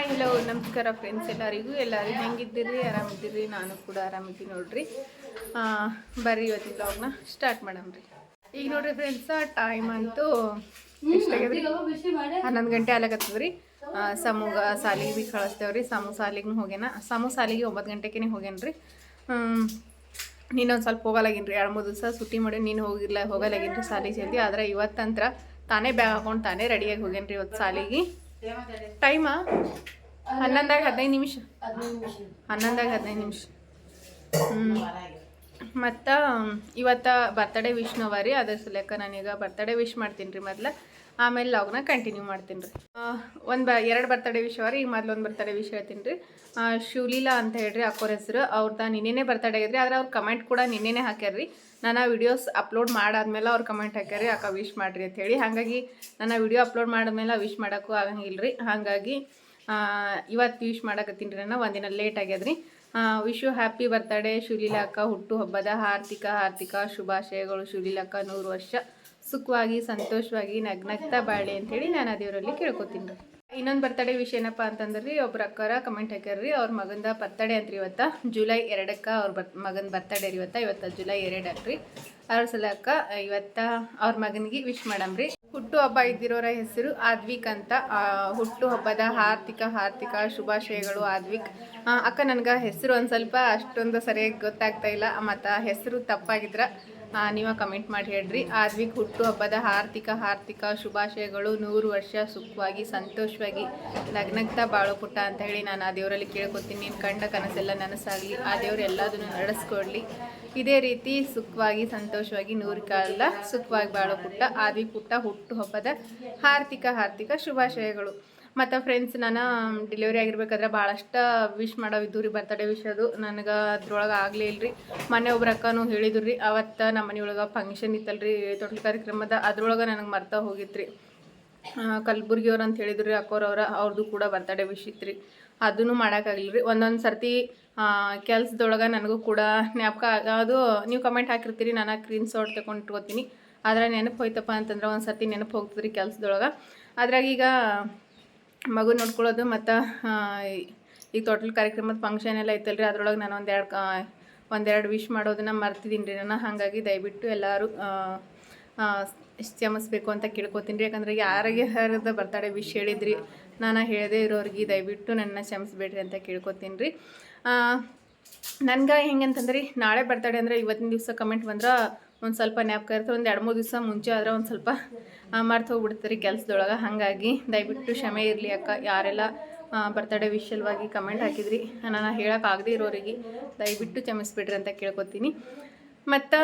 Hi hello ನಮಸ್ಕಾರ friends ಎಲ್ಲರಿಗೂ, ಎಲ್ಲರೂ ಹೆಂಗಿದ್ದೀರಿ, ಆರಾಮಿದ್ದೀರಿ, ನಾನು ಕೂಡ ಆರಾಮಿದ್ದೀನಿ ನೋಡ್ರಿ. ಬರ್ರಿ ಇವತ್ತಿನ ಬ್ಲಾಗ್ನ ಸ್ಟಾರ್ಟ್ ಮಾಡಮ್ರಿ ಈಗ ನೋಡ್ರಿ ಫ್ರೆಂಡ್ಸ್ ಟೈಮ್ ಅಂತೂ ಹನ್ನೊಂದು ಗಂಟೆ ಆಗ್ಲಾಕತ್ತದ್ರಿ ಸಮೂಗ ಸಾಲಿಗೆ ಭೀ ಕಳಿಸ್ತೇವ್ರಿ ಸಮೂ ಸಾಲಿಗೂ ಹೋಗ್ಯಾನ. ಸಮೂ ಸಾಲಿಗೆ ಒಂಬತ್ತು ಗಂಟೆಗೆ ಹೋಗ್ಯಾನ್ರಿ ನೀನು ನೀನೊಂದು ಸ್ವಲ್ಪ ಹೋಗಲಾಗಿನ್ರಿ ಎರಡು, ಮೂರು ದಿವಸ ಸುಟ್ಟಿ ಮಾಡಿ ನೀನು ಹೋಗಿಲ್ಲ ಹೋಗಲಾಗಿನ್ರಿ ಸಾಲಿಗೆ ಜಲ್ದಿ ಆದ್ರೆ ಇವತ್ತಂತ್ರ ತಾನೇ ಬ್ಯಾಗ್ ಹಾಕೊಂಡು ತಾನೇ ರೆಡಿಯಾಗಿ ಹೋಗ್ಯಾನ್ರಿ ಇವತ್ತು ಸಾಲಿಗೆ. ಟೈಮ ಹನ್ನೊಂದಾಗ ಹದಿನೈದು ನಿಮಿಷ. ಹನ್ನೊಂದಾಗ ಹದಿನೈದು ನಿಮಿಷ. ಹ್ಞೂ ಮತ್ತು, ಇವತ್ತು ಬರ್ತಡೇ ವಿಶ್ನವ ರೀ ಅದ್ರ ಸಲಕ ನಾನೀಗ ಬರ್ತಡೇ ವಿಶ್ ಮಾಡ್ತೀನಿ ರೀ ಮೊದ್ಲು. ಆಮೇಲೆ ಲಾಗ್ನ ಕಂಟಿನ್ಯೂ ಮಾಡ್ತೀನಿ ರೀ. ಒಂದು ಬ ಎರಡು ಬರ್ತಡೇ ವಿಷಯ ರೀ ಈಗ ಮೊದ್ಲು ಒಂದು ಬರ್ತಡೇ ವಿಷಯ ಹೇಳ್ತೀನಿ ರೀ. ಶಿವಲೀಲಾ ಅಂತ ಹೇಳ್ರಿ ಅಕ್ಕೋರ ಹೆಸರು ಅವ್ರದ್ದು ನಿನ್ನೆನೇ ಬರ್ತಡೇ ಆಗಿದ್ರಿ ಆದರೆ ಅವ್ರ ಕಮೆಂಟ್ ಕೂಡ ನಿನ್ನೆನೇ ಹಾಕ್ಯಾರ ರೀ. ನಾನು ವಿಡಿಯೋಸ್ ಅಪ್ಲೋಡ್ ಮಾಡಾದ್ಮೇಲೆ ಅವ್ರು ಕಮೆಂಟ್ ಹಾಕ್ಯಾರಿ ಅಕ್ಕ ವಿಶ್ ಮಾಡಿರಿ ಅಂತ ಹೇಳಿ. ಹಾಗಾಗಿ ನಾನು ವಿಡಿಯೋ ಅಪ್ಲೋಡ್ ಮಾಡಿದ್ಮೇಲೆ ವಿಶ್ ಮಾಡೋಕ್ಕೂ ಆಗಂಗಿಲ್ಲ ರೀ ಹಾಗಾಗಿ ಇವತ್ತು ವಿಶ್ ಮಾಡಕತ್ತೀನಿ ರೀ ನಾನು, ಒಂದಿನ ಲೇಟ್ ಆಗ್ಯದ್ರಿ ವಿಶ್ ಯು ಹ್ಯಾಪಿ ಬರ್ತಡೇ ಶಿವಲೀಲಕ್ಕ ಹುಟ್ಟು ಹಬ್ಬದ ಹಾರ್ದಿಕ ಹಾರ್ದಿಕ ಶುಭಾಶಯಗಳು ಶಿವಲೀಲಕ್ಕ ನೂರು ವರ್ಷ. ಸುಖವಾಗಿ, ಸಂತೋಷವಾಗಿ ನಗ್ನಗ್ತಾ ಬಾಳಿ ಅಂತೇಳಿ ನಾನು ಆ ದೇವರಲ್ಲಿ ಕೇಳ್ಕೊತೀನಿ ರೀ. ಇನ್ನೊಂದು ಬರ್ತಡೇ ವಿಷಯ ಏನಪ್ಪ ಅಂತಂದ್ರೆ, ಒಬ್ರು ಅಕ್ಕರ ಕಮೆಂಟ್ ಹಾಕ್ಯಾರ್ರಿ, ಅವ್ರ ಮಗಂದ ಬರ್ತಡೇ ಅಂತ ಇವತ್ತ. ಜುಲೈ ಎರಡಕ್ಕೆ ಅವ್ರ ಬರ್ ಮಗನ ಬರ್ತಡೇ ರೀ ಇವತ್ತ, ಇವತ್ತು ಜುಲೈ ಎರಡು ರೀ ಅವ್ರ ಸಲಕ್ಕ ಇವತ್ತ ಅವ್ರ ಮಗನಿಗೆ ವಿಶ್ ಮಾಡಮ್ರಿ ಹುಟ್ಟು ಹಬ್ಬ ಇದ್ದಿರೋರ ಹೆಸರು ಆದ್ವಿಕ್ ಅಂತ. ಹುಟ್ಟು ಹಬ್ಬದ ಹಾರ್ದಿಕ ಹಾರ್ದಿಕ ಶುಭಾಶಯಗಳು ಆದ್ವಿಕ್. ಅಕ್ಕ ನನಗೆ ಹೆಸರು ಒಂದು ಸ್ವಲ್ಪ ಅಷ್ಟೊಂದು ಸರಿಯಾಗಿ ಗೊತ್ತಾಗ್ತಾ ಇಲ್ಲ. ಮತ್ತು ಹೆಸರು ತಪ್ಪಾಗಿದ್ರ ನೀವ ಕಮೆಂಟ್ ಮಾಡಿ ಹೇಳ್ರಿ. ಆರ್ವಿಕ್ ಹುಟ್ಟು ಹಬ್ಬದ ಆರ್ಥಿಕ ಆರ್ಥಿಕ ಶುಭಾಶಯಗಳು. ನೂರು ವರ್ಷ ಸುಖವಾಗಿ, ಸಂತೋಷವಾಗಿ, ನಗ್ನಗ್ತಾ ಬಾಳು ಪುಟ್ಟ ಅಂತ ಹೇಳಿ ನಾನು ಆ ದೇವರಲ್ಲಿ ಕೇಳ್ಕೊತೀನಿ. ನೀನು ಕಂಡ ಕನಸೆಲ್ಲ ನನಸಾಗಲಿ. ಆ ದೇವ್ರು ಎಲ್ಲದನ್ನು ನಡೆಸ್ಕೊಡ್ಲಿ. ಇದೇ ರೀತಿ ಸುಖವಾಗಿ, ಸಂತೋಷವಾಗಿ, ನೂರು ಕಾಲ ಸುಖವಾಗಿ ಬಾಳು ಪುಟ್ಟ ಆರ್ವಿಕ್ ಪುಟ್ಟ ಹುಟ್ಟು ಹಬ್ಬದ ಆರ್ಥಿಕ ಆರ್ಥಿಕ ಶುಭಾಶಯಗಳು. ಮತ್ತು ಫ್ರೆಂಡ್ಸ್ ನಾನು ಡೆಲಿವರಿ ಆಗಿರ್ಬೇಕಾದ್ರೆ ಭಾಳಷ್ಟು ವಿಶ್ ಮಾಡೋ ಇದ್ದು ರೀ ಬರ್ತಡೇ ವಿಶ್ ಅದು. ನನಗೆ ಅದ್ರೊಳಗೆ ಆಗಲೇ ಇಲ್ರಿ. ಮೊನ್ನೆ ಒಬ್ರು ಅಕ್ಕನೂ ಹೇಳಿದ್ರು ರೀ ಅವತ್ತು ನಮ್ಮ ಮನೆಯೊಳಗೆ ಫಂಕ್ಷನ್ ಇತ್ತಲ್ರಿ, ತೊಟ್ಲು ಕಾರ್ಯಕ್ರಮದ. ಅದ್ರೊಳಗೆ ನನಗೆ ಮರ್ತಾ ಹೋಗಿತ್ತು ರೀ ಕಲಬುರ್ಗಿಯವ್ರು ಅಂತ ಹೇಳಿದ್ರು ರೀ ಅಕ್ಕೋರವ್ರ ಅವ್ರದ್ದು ಕೂಡ ಬರ್ತಡೇ ವಿಶ್ ಇತ್ತು ರೀ ಅದನ್ನು ಮಾಡೋಕ್ಕಾಗಲಿಲ್ಲ ರೀ ಒಂದೊಂದು ಸರ್ತಿ ಕೆಲಸದೊಳಗೆ ನನಗೂ ಕೂಡ ಜ್ಞಾಪಕ ಅದು ನೀವು ಕಮೆಂಟ್ ಹಾಕಿರ್ತೀರಿ, ನಾನು ಕ್ರೀನ್ ಶಾಟ್ ತಗೊಂಡು ಇಟ್ಕೋತೀನಿ ಆದ್ರೆ ನೆನಪು ಹೋಯ್ತಪ್ಪ ಅಂತಂದ್ರೆ ಒಂದು ಸರ್ತಿ ನೆನಪು ಹೋಗ್ತದ್ರಿ ರೀ ಕೆಲ್ಸದೊಳಗೆ. ಅದ್ರಾಗ ಈಗ ಮಗು ನೋಡ್ಕೊಳ್ಳೋದು ಮತ್ತು ಈಗ ತೋಟಲ್ ಕಾರ್ಯಕ್ರಮದ ಫಂಕ್ಷನ್ ಎಲ್ಲ ಐತಲ್ರಿ. ಅದ್ರೊಳಗೆ ನಾನು ಒಂದೆರಡು ಒಂದೆರಡು ವಿಶ್ ಮಾಡೋದನ್ನ ಮರ್ತಿದ್ದೀನಿ ರೀ ನಾನು. ಹಾಗಾಗಿ ದಯವಿಟ್ಟು ಎಲ್ಲರೂ ಕ್ಷಮಿಸ್ಬೇಕು ಅಂತ ಕೇಳ್ಕೊತೀನಿ ರೀ. ಯಾಕಂದ್ರೆ ಯಾರಿಗೆ ಹರಿದ ಬರ್ತಾಡೆ ವಿಶ್ ಹೇಳಿದ್ರಿ, ನಾನು ಹೇಳದೇ ಇರೋರಿಗೆ ದಯವಿಟ್ಟು ನನ್ನ ಕ್ಷಮಿಸ್ಬೇಡ್ರಿ ಅಂತ ಕೇಳ್ಕೊತೀನಿ ರೀ. ನನ್ಗೆ ಹೆಂಗೆ ಅಂತಂದ್ರೆ ನಾಳೆ ಬರ್ತಡೆ ಅಂದರೆ ಇವತ್ತಿನ ದಿವಸ ಕಮೆಂಟ್ ಬಂದ್ರೆ ಒಂದು ಸ್ವಲ್ಪ ಜ್ಞಾಪಕ ಇರ್ತದೆ ಒಂದು ಎರಡು ಮೂರು ದಿವಸ ಮುಂಚೆ ಆದ್ರೆ ಒಂದು ಸ್ವಲ್ಪ ಮರ್ತು ಹೋಗ್ಬಿಡ್ತಾರೆ ಕೆಲಸದೊಳಗೆ. ಹಾಗಾಗಿ ದಯವಿಟ್ಟು ಕ್ಷಮೆ ಇರಲಿ ಅಕ್ಕ. ಯಾರೆಲ್ಲ ಬರ್ತಡೇ ವಿಷಯಲ್ವಾಗಿ ಕಮೆಂಟ್ ಹಾಕಿದ್ರಿ ನಾನು ಹೇಳೋಕ್ಕಾಗದೇ ಇರೋರಿಗೆ ದಯವಿಟ್ಟು ಕ್ಷಮಿಸ್ಬಿಡ್ರಿ ಅಂತ ಕೇಳ್ಕೊತೀನಿ. ಮತ್ತು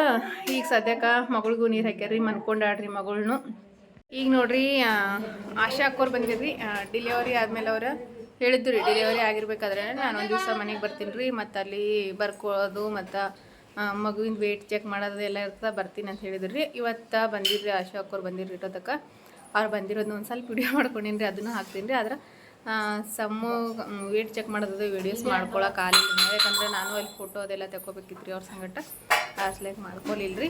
ಈಗ ಸದ್ಯಕ್ಕೆ ಮಗಳಿಗೂ ನೀರು ಹಾಕ್ಯಾರ್ರಿ ಮನ್ಕೊಂಡಾಡ್ರಿ ಮಗಳನ್ನೂ ಈಗ ನೋಡ್ರಿ ಆಶಾ ಅಕ್ಕೋರು ಬಂದಿದ್ರಿ ಡಿಲಿವರಿ ಆದಮೇಲೆ ಅವ್ರು ಹೇಳಿದ್ದು ರೀ ಡೆಲಿವರಿ ಆಗಿರ್ಬೇಕಾದ್ರೆ ನಾನು ಒಂದು ದಿವಸ ಮನೆಗೆ ಬರ್ತೀನಿ ರೀ, ಮತ್ತು ಅಲ್ಲಿ ಬರ್ಕೊಳ್ಳೋದು ಮತ್ತು ಮಗುವಿನ ವೇಟ್ ಚೆಕ್ ಮಾಡೋದು ಎಲ್ಲ ಇರ್ತದೆ, ಬರ್ತೀನಿ ಅಂತ ಹೇಳಿದ್ರು ರೀ. ಇವತ್ತು ಬಂದಿರ್ರಿ ಆಶಾ ಅವ್ರು ಬಂದಿರಿ ಇಟ್ಟೋದಕ್ಕೆ ಅವ್ರು ಬಂದಿರೋದು ಒಂದು ಸ್ವಲ್ಪ ವಿಡಿಯೋ ಮಾಡ್ಕೊಂಡಿನಿ ರೀ, ಅದನ್ನು ಹಾಕ್ತೀನಿ ರೀ, ಆದ್ರೆ ಸಮ್ಮು ವೇಟ್ ಚೆಕ್ ಮಾಡೋದು ವೀಡಿಯೋಸ್ ಮಾಡ್ಕೊಳಕ್ಕೆ ಆಗಲಿಲ್ಲ. ಯಾಕಂದರೆ ನಾನು ಅಲ್ಲಿ ಫೋಟೋ ಅದೆಲ್ಲ ತಗೋಬೇಕಿತ್ತು ರೀ ಅವ್ರ ಸಂಗಟ. ಆಸ್ಲೇಕ್ ಮಾಡ್ಕೊಲಿಲ್ರಿ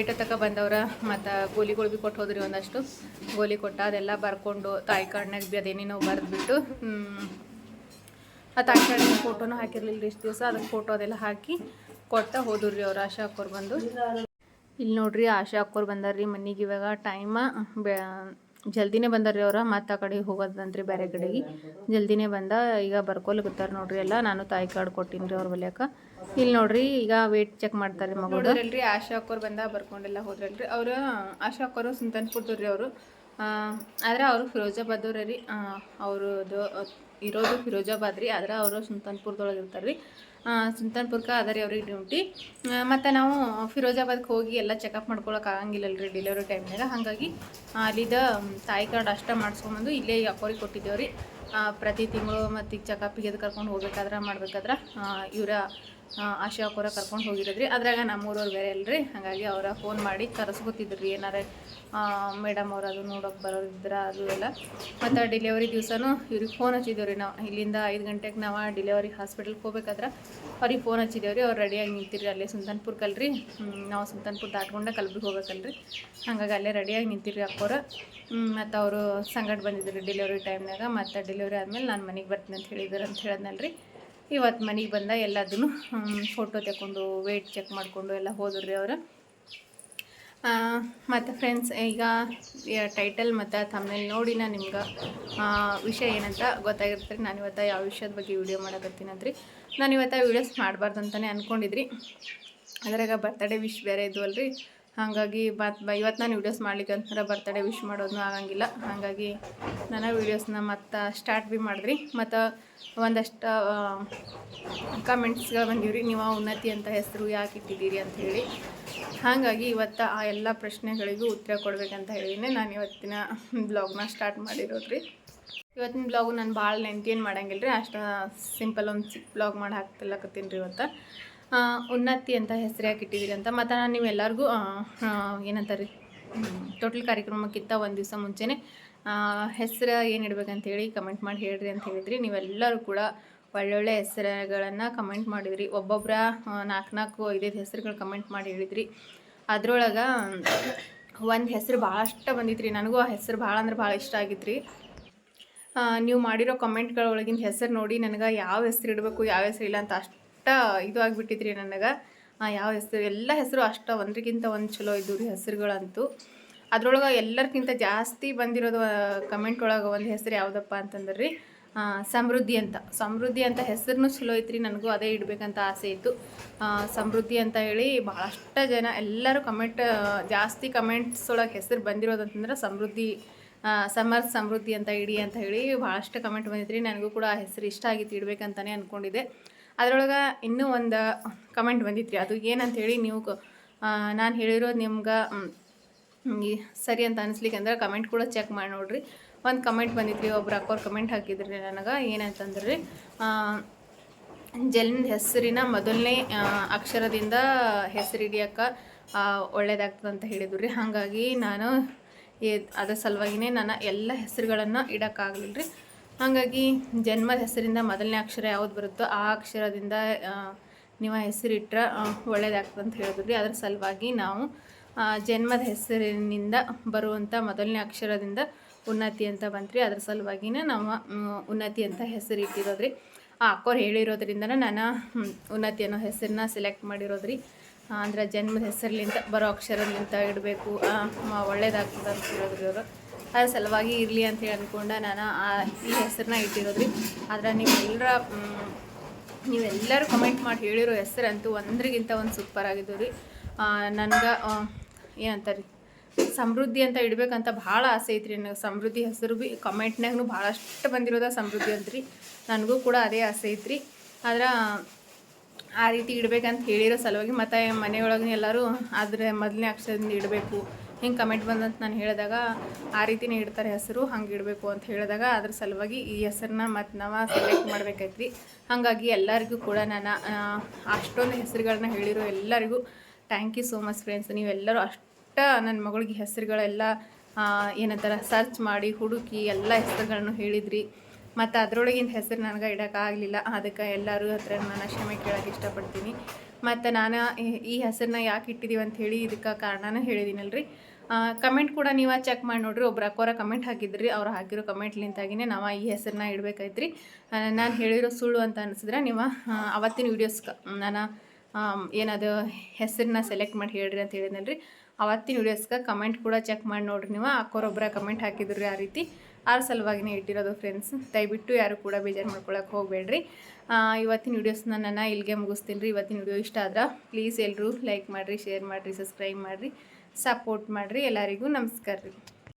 ಇಟ ತಕ ಬಂದವ್ರ ಮತ್ತು ಗೋಲಿಗಳು ಭೀ ಕೊಟ್ಟು ಹೋದ್ರಿ ಒಂದಷ್ಟು. ಗೋಲಿ ಕೊಟ್ಟ ಅದೆಲ್ಲ ಬರ್ಕೊಂಡು ತಾಯಿ ಕಾರ್ಡ್ನಾಗ ಭೀ ಅದೇನೇನೋ ಬರೆದ್ಬಿಟ್ಟು ಆ ತಾಯಿ ಕಾರ್ಡಿನ ಫೋಟೋನು ಹಾಕಿರ್ಲಿಲ್ಲ ಇಷ್ಟು ದಿವಸ. ಅದಕ್ಕೆ ಫೋಟೋ ಅದೆಲ್ಲ ಹಾಕಿ ಕೊಟ್ಟ ಹೋದ್ರಿ ಅವ್ರು ಆಶಾ ಅಕ್ಕೋರು ಬಂದು. ಇಲ್ಲಿ ನೋಡ್ರಿ ಆಶಾ ಅಕ್ಕೋರು ಬಂದಾರ್ರಿ ಮನೆಗೆ ಇವಾಗ. ಟೈಮ ಬೆ ಜಲ್ದಿನೇ ಬಂದಾರ್ರಿ ಅವ್ರ, ಮತ್ತು ಆ ಕಡೆ ಹೋಗೋದಂತ್ರಿ ಬೇರೆ ಕಡೆಗೆ. ಜಲ್ದಿನೇ ಬಂದ, ಈಗ ಬರ್ಕೊಲಿಕತ್ತಾರ ನೋಡ್ರಿ ಎಲ್ಲ, ನಾನು ತಾಯಿ ಕಾರ್ಡ್ ಕೊಟ್ಟಿನಿ ರೀ ಅವ್ರ ಬಲ್ಯಾಕ ಇಲ್ಲಿ ನೋಡ್ರಿ, ಈಗ ವೇಟ್ ಚೆಕ್ ಮಾಡ್ತಾರೆ ಮಗಳು ಅಲ್ರಿ ಆಶಾ ಅಕ್ಕೋರು ಬಂದ, ಬರ್ಕೊಂಡೆಲ್ಲ ಹೋದ್ರಲ್ರಿ. ಅವ್ರ, ಆಶಾ ಅಕ್ಕೋರು ಸುಲ್ತಾನ್ಪುರ್ದವ್ರು ರೀ ಅವರು. ಆದ್ರೆ ಅವರು ಫಿರೋಜಾಬಾದವ್ರ ರೀ ಅವ್ರದ್ದು ಇರೋದು ಫಿರೋಜಾಬಾದ್ ರೀ ಆದ್ರೆ ಅವರು ಸುಲ್ತಾನ್ಪುರದೊಳಗೆ ಇರ್ತಾರೆ ಸುಲ್ತಾನ್ಪುರ್ಗೆ ಅದ ರೀ ಅವ್ರಿಗೆ ಡ್ಯೂಟಿ ಮತ್ತು ನಾವು ಫಿರೋಜಾಬಾದ್ಗೆ ಹೋಗಿ ಎಲ್ಲ ಚೆಕಪ್ ಮಾಡ್ಕೊಳಕ್ಕೆ ಆಗಂಗಿಲ್ಲ ಡೆಲಿವರಿ ಟೈಮ್ನಾಗ ಹಾಗಾಗಿ ಅಲ್ಲಿದ ತಾಯಿ ಕಾರ್ಡ್ ಅಷ್ಟೇ ಮಾಡಿಸ್ಕೊಂಬಂದು ಇಲ್ಲೇ ಅಕ್ಕೋರಿಗೆ ಕೊಟ್ಟಿದ್ದೇವೆ ರೀ ಪ್ರತಿ ತಿಂಗಳು ಮತ್ತು ಈಗ ಚೆಕಪ್ಪಿಗೆ ಅದು ಕರ್ಕೊಂಡು ಹೋಗ್ಬೇಕಾದ್ರೆ, ಮಾಡ್ಬೇಕಾದ್ರೆ ಇವರ ಆಶಾ ಅಕ್ಕೋರ ಕರ್ಕೊಂಡು ಹೋಗಿರೋದ್ರಿ. ಅದ್ರಾಗ ನಮ್ಮೂರವ್ರು ಬೇರೆ ಅಲ್ರಿ. ಹಾಗಾಗಿ ಅವರ ಫೋನ್ ಮಾಡಿ ಕರೆಸ್ಕೊತಿದ್ರಿ ಏನಾರ ಮೇಡಮ್ ಅವ್ರು ಅದು ನೋಡೋಕೆ ಬರೋದಿದ್ರ ಅದು ಎಲ್ಲ. ಮತ್ತು ಡಿಲಿವರಿ ದಿವಸನೂ ಇವ್ರಿಗೆ ಫೋನ್ ಹಚ್ಚಿದ್ದೇವೆ ರೀ ನಾವು. ಇಲ್ಲಿಂದ ಐದು ಗಂಟೆಗೆ ನಾವು ಡಿಲಿವರಿ ಹಾಸ್ಪಿಟಲ್ಗೆ ಹೋಗ್ಬೇಕಾದ್ರೆ ಅವ್ರಿಗೆ ಫೋನ್ ಹಚ್ಚಿದ್ದೇವೆ ರೀ ಅವ್ರು ರೆಡಿಯಾಗಿ ನಿಂತಿರಿ ಅಲ್ಲೇ ಸುಲ್ತಾನ್ಪುರ್ ಕಲ್ರಿ. ನಾವು ಸುಲ್ತಾನ್ಪುರ್ ದಾಟ್ಕೊಂಡೆ ಕಲ್ಬಿಗೆ ಹೋಗ್ಬೇಕಲ್ರಿ. ಹಾಗಾಗಿ ಅಲ್ಲೇ ರೆಡಿಯಾಗಿ ನಿಂತಿರಿ ಅಕ್ಕೋರ. ಮತ್ತು ಅವರು ಸಂಗಡ ಬಂದಿದ್ರು ಡೆಲಿವರಿ ಟೈಮ್ನಾಗ ಮತ್ತು ಡೆಲಿವರಿ ಆದಮೇಲೆ ನಾನು ಮನೆಗೆ ಬರ್ತೀನಿ ಅಂತ ಹೇಳಿದ್ರು ಅಂತ ಹೇಳಿದ್ನಲ್ಲ ರೀ ಇವತ್ತು ಮನೆಗೆ ಬಂದ, ಎಲ್ಲದನ್ನು ಫೋಟೋ ತಗೊಂಡು ವೆಯ್ಟ್ ಚೆಕ್ ಮಾಡಿಕೊಂಡು, ಎಲ್ಲ ಹೋದ್ರಿ ಅವರು. ಮತ್ತು ಫ್ರೆಂಡ್ಸ್ ಈಗ ಟೈಟಲ್ ಮತ್ತು ತಮ್ಮನೇಲಿ ನೋಡಿ ನಾನು ನಿಮ್ಗೆ ವಿಷಯ ಏನಂತ ಗೊತ್ತಾಗಿರ್ತಾರೆ ನಾನು ಇವತ್ತು ಯಾವ ವಿಷಯದ ಬಗ್ಗೆ ವೀಡಿಯೋ ಮಾಡಕತ್ತೀನಂತ್ರಿ. ನಾನು ಇವತ್ತು ವೀಡಿಯೋಸ್ ಮಾಡಬಾರ್ದು ಅಂತಲೇ ಅಂದ್ಕೊಂಡಿದ್ರಿ ಅದ್ರಾಗ ಬರ್ತಡೇ ವಿಶ್ ಬೇರೆ ಇದ್ವಲ್ರಿ. ಹಾಗಾಗಿ ಬತ್ ಇವತ್ತು ನಾನು ವೀಡಿಯೋಸ್ ಮಾಡ್ಲಿಕ್ಕೆ ಅಂತಾರೆ ಬರ್ತಡೇ ವಿಶ್ ಮಾಡೋದು ಆಗಂಗಿಲ್ಲ. ಹಾಗಾಗಿ ನಾನು ವೀಡಿಯೋಸ್ನ ಮತ್ತು ಸ್ಟಾರ್ಟ್ ಭೀ ಮಾಡಿದ್ರಿ. ಮತ್ತು ಒಂದಷ್ಟು ಕಮೆಂಟ್ಸ್ಗಳು ಬಂದಿವ್ರಿ. ನೀವು ಉನ್ನತಿ ಅಂತ ಹೆಸರು ಯಾಕೆ ಇಟ್ಟಿದ್ದೀರಿ ಅಂತ ಹೇಳಿ. ಹಾಗಾಗಿ ಇವತ್ತು ಆ ಎಲ್ಲ ಪ್ರಶ್ನೆಗಳಿಗೂ ಉತ್ತರ ಕೊಡಬೇಕಂತ ಹೇಳಿನೇ ನಾನು ಇವತ್ತಿನ ಬ್ಲಾಗ್ನ ಸ್ಟಾರ್ಟ್ ಮಾಡಿರೋದು ರೀ ಇವತ್ತಿನ ಬ್ಲಾಗು ನಾನು ಭಾಳ ಲೆಂತ್ ಏನು ಮಾಡಂಗಿಲ್ಲ ರೀ ಅಷ್ಟು ಸಿಂಪಲ್ ಒಂದು ಚಿಕ್ಕ ಬ್ಲಾಗ್ ಮಾಡಿ ಹಾಕ್ತಿಲ್ಲಕತ್ತೀನಿ ರೀ ಇವತ್ತು. ಉನ್ನತಿ ಅಂತ ಹೆಸರು ಯಾಕೆ ಇಟ್ಟಿದ್ದೀರಿ ಅಂತ. ಮತ್ತು ನಾನು ನೀವೆಲ್ಲರಿಗೂ ಏನಂತಾರೆ? ಟೋಟಲ್ ಕಾರ್ಯಕ್ರಮಕ್ಕಿಂತ ಒಂದು ದಿವಸ ಮುಂಚೆನೇ ಹೆಸರು ಏನು ಇಡ್ಬೇಕಂತೇಳಿ ಕಮೆಂಟ್ ಮಾಡಿ ಹೇಳ್ರಿ ಅಂತ ಹೇಳಿದ್ರಿ. ನೀವೆಲ್ಲರೂ ಕೂಡ ಒಳ್ಳೊಳ್ಳೆ ಹೆಸರುಗಳನ್ನು ಕಮೆಂಟ್ ಮಾಡಿದ್ರಿ. ಒಬ್ಬೊಬ್ಬರ ನಾಲ್ಕು ನಾಲ್ಕು ಐದೈದು ಹೆಸರುಗಳು ಕಮೆಂಟ್ ಮಾಡಿ ಹೇಳಿದ್ರಿ. ಅದ್ರೊಳಗೆ, ಒಂದು ಹೆಸರು ಭಾಳಷ್ಟು ಬಂದಿತ್ತು ರೀ ನನಗೂ ಆ ಹೆಸರು ಭಾಳ ಅಂದ್ರೆ ಭಾಳ ಇಷ್ಟ ಆಗಿತ್ತು ರೀ ನೀವು ಮಾಡಿರೋ ಕಮೆಂಟ್ಗಳ ಒಳಗಿನ ಹೆಸರು ನೋಡಿ ನನಗೆ ಯಾವ ಹೆಸರು ಇಡಬೇಕು, ಯಾವ ಹೆಸರು ಇಲ್ಲ ಅಂತ ಅಷ್ಟ ಇದು ಆಗಿಬಿಟ್ಟಿದ್ರಿ ನನಗೆ. ಯಾವ ಹೆಸರು, ಎಲ್ಲ ಹೆಸರು ಅಷ್ಟ ಒಂದ್ರಿಗಿಂತ ಒಂದು ಚಲೋ ಇದ್ದು ರೀ ಹೆಸರುಗಳಂತೂ. ಅದ್ರೊಳಗೆ ಎಲ್ಲರಿಗಿಂತ ಜಾಸ್ತಿ ಬಂದಿರೋದು ಕಮೆಂಟ್ ಒಳಗೆ ಒಂದು ಹೆಸರು ಯಾವುದಪ್ಪ ಅಂತಂದ್ರೆ ರೀ ಸಮೃದ್ಧಿ ಅಂತ. ಸಮೃದ್ಧಿ ಅಂತ ಹೆಸರು ಚಲೋ ಐತ್ರಿ, ನನಗೂ ಅದೇ ಇಡಬೇಕಂತ ಆಸೆ ಇತ್ತು. ಸಮೃದ್ಧಿ ಅಂತ ಹೇಳಿ ಭಾಳಷ್ಟು ಜನ ಎಲ್ಲರೂ ಕಮೆಂಟ್ ಜಾಸ್ತಿ ಕಮೆಂಟ್ಸ್ ಒಳಗೆ ಹೆಸರು ಬಂದಿರೋದಂತಂದ್ರೆ ಸಮೃದ್ಧಿ ಸಮರ್ ಸಮೃದ್ಧಿ ಅಂತ ಇಡಿ ಅಂತ ಹೇಳಿ ಭಾಳಷ್ಟು ಕಮೆಂಟ್ ಬಂದಿದ್ರಿ ನನಗೂ ಕೂಡ ಆ ಹೆಸರು ಇಷ್ಟ ಆಗಿತ್ತು ಇಡಬೇಕಂತಲೇ ಅಂದ್ಕೊಂಡಿದ್ದೆ ಅದರೊಳಗೆ ಇನ್ನೂ ಒಂದು ಕಮೆಂಟ್ ಬಂದಿತ್ತು ಅದು ಏನಂತ ಹೇಳಿ ನೀವು ನಾನು ಹೇಳಿರೋದು ನಿಮ್ಗೆ ಸರಿ ಅಂತ ಅನಿಸ್ಲಿಕ್ಕೆ ಅಂದ್ರೆ ಕಮೆಂಟ್ ಕೂಡ ಚೆಕ್ ಮಾಡಿ ನೋಡ್ರಿ. ಒಂದು ಕಮೆಂಟ್ ಬಂದಿತ್ತು ಒಬ್ರು ಅಕ್ಕೋರು ಕಮೆಂಟ್ ಹಾಕಿದ್ರಿ ನನಗೆ, ಏನಂತಂದ್ರೆ ರೀ ಜನ್ಮದ ಹೆಸರಿನ ಮೊದಲನೇ ಅಕ್ಷರದಿಂದ ಹೆಸರು ಹಿಡಿಯೋಕೆ ಒಳ್ಳೇದಾಗ್ತದೆ ಅಂತ ಹೇಳಿದ್ರು. ರೀ ಹಾಗಾಗಿ ನಾನು ಅದರ ಸಲುವಾಗಿನೇ ನಾನು ಎಲ್ಲ ಹೆಸರುಗಳನ್ನು ಇಡೋಕ್ಕಾಗಲಿಲ್ಲ ರೀ ಹಾಗಾಗಿ ಜನ್ಮದ ಹೆಸರಿಂದ ಮೊದಲನೇ ಅಕ್ಷರ ಯಾವ್ದು ಬರುತ್ತೋ ಆ ಅಕ್ಷರದಿಂದ ನೀವು ಹೆಸರಿಟ್ರೆ ಒಳ್ಳೇದಾಗ್ತದೆ ಅಂತ ಹೇಳಿದ್ರಿ ಅದರ ಸಲುವಾಗಿ ನಾವು ಜನ್ಮದ ಹೆಸರಿನಿಂದ ಬರುವಂಥ ಮೊದಲನೇ ಅಕ್ಷರದಿಂದ ಉನ್ನತಿ ಅಂತ ಬಂತ್ರಿ. ಅದ್ರ ಸಲುವಾಗಿನೇ ನಾವು ಉನ್ನತಿ ಅಂತ ಹೆಸರು ಇಟ್ಟಿರೋದ್ರಿ. ಆ, ಅಕ್ಕೋರು ಹೇಳಿರೋದ್ರಿಂದ ನಾನು ಉನ್ನತಿ ಅನ್ನೋ ಹೆಸರನ್ನ ಸೆಲೆಕ್ಟ್ ಮಾಡಿರೋದ್ರಿ. ಅಂದರೆ ಜನ್ಮದ ಹೆಸರ್ಲಿಂದ ಬರೋ ಅಕ್ಷರದಿಂದ ಇಡಬೇಕು ಒಳ್ಳೇದಾಗ್ತದೆ ಅಂತ ಹೇಳಿದ್ರಿ ಅವರು. ಅದ್ರ ಸಲುವಾಗಿ ಇರಲಿ ಅಂತ ಹೇಳಿ ಅಂದ್ಕೊಂಡ ನಾನು ಆ ಈ ಹೆಸರನ್ನ ಇಟ್ಟಿರೋದ್ರಿ. ಆದ್ರೆ ನೀವೆಲ್ಲರ ನೀವೆಲ್ಲರೂ ಕಮೆಂಟ್ ಮಾಡಿ ಹೇಳಿರೋ ಹೆಸರಂತೂ ಒಂದ್ರಿಗಿಂತ ಒಂದು ಸೂಪರ್ ಆಗಿದ್ದು ರೀ ನನಗೆ ಏನಂತಾರೆ, ಸಮೃದ್ಧಿ ಅಂತ ಇಡಬೇಕಂತ ಭಾಳ ಆಸೆ ಐತ್ರಿ ನನಗೆ. ಸಮೃದ್ಧಿ ಹೆಸರು ಭೀ ಕಮೆಂಟ್ನಾಗೂ ಭಾಳಷ್ಟು ಬಂದಿರೋದ ಸಮೃದ್ಧಿ ಅಂತ್ರಿ. ನನಗೂ ಕೂಡ ಅದೇ ಆಸೆ ಐತ್ರಿ. ಆದ್ರೆ, ಆ ರೀತಿ ಇಡಬೇಕಂತ ಹೇಳಿರೋ ಸಲುವಾಗಿ ಮತ್ತು ಮನೆಯೊಳಗೆ ಎಲ್ಲರೂ ಆದರೆ ಮೊದಲನೇ ಅಕ್ಷರದಿಂದ ಇಡಬೇಕು. ಹಿಂಗೆ ಕಮೆಂಟ್ ಬಂದಂತ ನಾನು ಹೇಳಿದಾಗ, ಆ ರೀತಿನೇ ಇಡ್ತಾರೆ ಹೆಸರು, ಹಂಗೆ ಇಡಬೇಕು ಅಂತ ಹೇಳಿದಾಗ, ಅದ್ರ ಸಲುವಾಗಿ ಈ ಹೆಸರನ್ನ ಮತ್ತು ನಾವು ಸೆಲೆಕ್ಟ್ ಮಾಡಬೇಕೈತ್ರಿ ಹಾಗಾಗಿ ಎಲ್ಲರಿಗೂ ಕೂಡ ನಾನು ಅಷ್ಟೊಂದು ಹೆಸರುಗಳನ್ನ ಹೇಳಿರೋ ಎಲ್ಲರಿಗೂ thank you so much friends ನೀವೆಲ್ಲರೂ ಅಷ್ಟ ನನ್ನ ಮಗಳಿಗೆ ಹೆಸರುಗಳೆಲ್ಲ ಏನಂತಾರ ಸರ್ಚ್ ಮಾಡಿ, ಹುಡುಕಿ ಎಲ್ಲ ಹೆಸರುಗಳನ್ನು ಹೇಳಿದ್ರಿ. ಮತ್ತು ಅದರೊಳಗಿನ ಹೆಸರು ನನಗೆ ಇಡೋಕ್ಕಾಗಲಿಲ್ಲ ಅದಕ್ಕೆ ಎಲ್ಲರೂ ಹತ್ರ ನಾನು ಕ್ಷಮೆ ಕೇಳೋಕ್ಕೆ ಇಷ್ಟಪಡ್ತೀನಿ. ಮತ್ತು ನಾನು ಈ ಹೆಸರನ್ನ ಯಾಕೆ ಇಟ್ಟಿದ್ದೀವಿ ಅಂತ ಹೇಳಿ ಇದಕ್ಕೆ ಕಾರಣನೂ ಹೇಳಿದ್ದೀನಲ್ರಿ ಕಮೆಂಟ್ ಕೂಡ ನೀವು ಚೆಕ್ ಮಾಡಿ ನೋಡ್ರಿ. ಒಬ್ರು ಅಕ್ಕೋರ ಕಮೆಂಟ್ ಹಾಕಿದ್ರಿ, ಅವ್ರು ಹಾಕಿರೋ ಕಮೆಂಟ್ಲಿಂತಾಗಿನೇ ನಾವು ಈ ಹೆಸರನ್ನ ಇಡಬೇಕಾಯ್ತ್ರಿ. ನಾನು ಹೇಳಿರೋ ಸುಳ್ಳು ಅಂತ ಅನಿಸಿದ್ರೆ ನೀವು ಅವತ್ತಿನ ವೀಡಿಯೋಸ್ಗೆ ನಾನು ಏನದು ಹೆಸರನ್ನ ಸೆಲೆಕ್ಟ್ ಮಾಡಿ ಹೇಳ್ರಿ ಅಂತ ಹೇಳಿದ್ನಲ್ರಿ. ಅವತ್ತಿನ ವೀಡಿಯೋಸ್ಗೆ ಕಮೆಂಟ್ ಕೂಡ ಚೆಕ್ ಮಾಡಿ ನೋಡ್ರಿ ನೀವು. ಅಕ್ಕೋರೊಬ್ಬರ ಕಮೆಂಟ್ ಹಾಕಿದ್ರಿ ಆ ರೀತಿ. ಆರ ಸಲುವಾಗಿನೇ ಇಟ್ಟಿರೋದು ಫ್ರೆಂಡ್ಸ್ ದಯವಿಟ್ಟು ಯಾರು ಕೂಡ ಬೇಜಾರು ಮಾಡ್ಕೊಳಕ್ಕೆ ಹೋಗಬೇಡ್ರಿ. ಇವತ್ತಿನ ವೀಡಿಯೋಸ್ನ ನಾನು ಇಲ್ಲಿಗೆ ಮುಗಿಸ್ತೀನಿ ರೀ. ಇವತ್ತಿನ ವಿಡಿಯೋ ಇಷ್ಟ ಆದ್ರೆ ಪ್ಲೀಸ್ ಎಲ್ಲರೂ ಲೈಕ್ ಮಾಡಿರಿ ಶೇರ್ ಮಾಡಿರಿ ಸಬ್ಸ್ಕ್ರೈಬ್ ಮಾಡಿರಿ. ಸಪೋರ್ಟ್ ಮಾಡಿರಿ ಎಲ್ಲರಿಗೂ ನಮಸ್ಕಾರ ರೀ.